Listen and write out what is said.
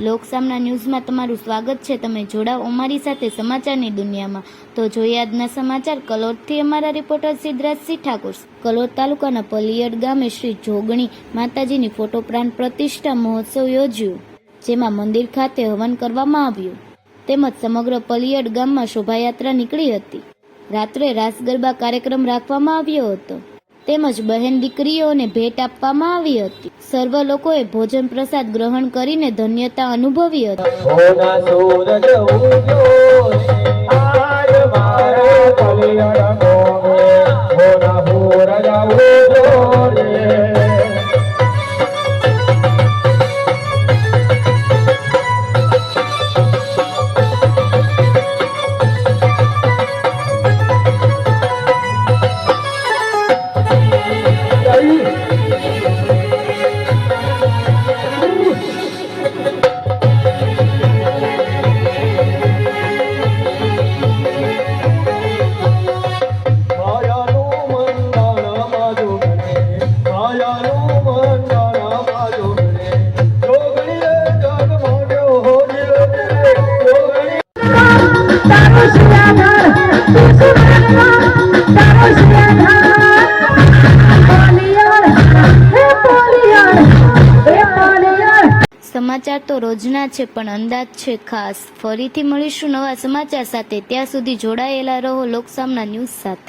લોકસામના ન્યૂઝમાં તમારું સ્વાગત છે. તમે જોડાઓ અમારી સાથે સમાચારની દુનિયામાં. તો જોઈએ આજના સમાચાર. કલોદથી અમારા રિપોર્ટર સિદ્ધરાજ સિંહ ઠાકોર. કલોદ તાલુકાના પલિયડ ગામે શ્રી જોગણી માતાજીની ફોટો પ્રાણ પ્રતિષ્ઠા મહોત્સવ યોજ્યો, જેમાં મંદિર ખાતે હવન કરવામાં આવ્યું. તેમજ સમગ્ર પલિયડ ગામમાં શોભાયાત્રા નીકળી હતી. રાત્રે રાસ ગરબા કાર્યક્રમ રાખવામાં આવ્યો હતો. તેમજ બહેન દીકરીઓને ભેટ આપવામાં આવી હતી. સર્વ લોકોએ ભોજન પ્રસાદ ગ્રહણ કરીને ધન્યતા અનુભવી હતી. સમાચાર તો રોજના છે, પણ અંદાજ છે ખાસ. ફરીથી મળીશું નવા સમાચાર સાથે. ત્યાં સુધી જોડાયેલા રહો લોકસામના ન્યૂઝ સાથે.